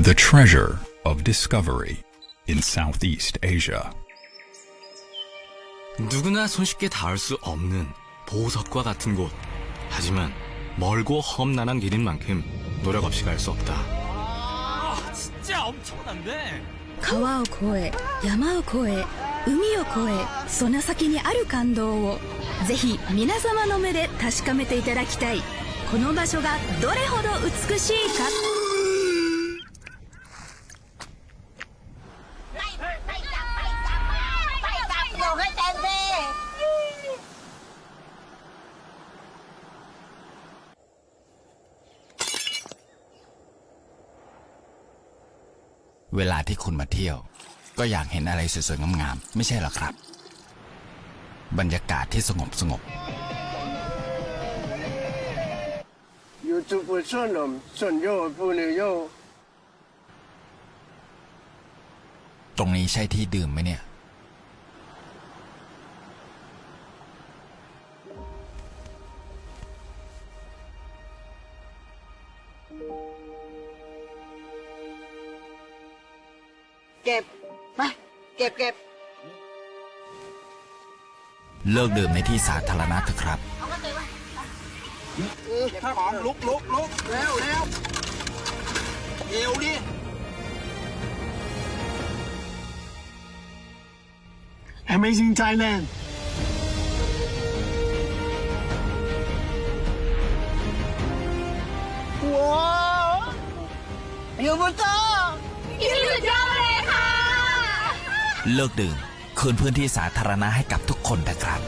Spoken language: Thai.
The treasure of discovery in Southeast Asia. 누구나 손쉽게 닿을 수 없는 보석과 같은 곳. 하지만 멀고 험난한 길인 만큼 노력 없이 갈 수 없다. 진짜 엄청난데? 川を越え山を越え海を越えその先にある感動をぜひ皆様の目で確かめていただきたいこの場所がどれほど美しいか เวลาที่คุณมาเที่ยว ก็อยากเห็นอะไรสวยๆงามๆไม่ใช่หรอครับ บรรยากาศที่สงบสงบตรงนี้ใช่ที่ดื่มไหมเนี่ย เก็บไปเก็บเก็บเลิกดื่มในที่สาธารณะเถอะครับของลุกลุกลุกแล้วแล้วเอวดิ Amazing Thailand ว้าวอยู่บนโต๊ะยืดยาวเลยค่ะ เลิกดื่มคืนพื้นที่สาธารณะให้กับทุกคนนะครับ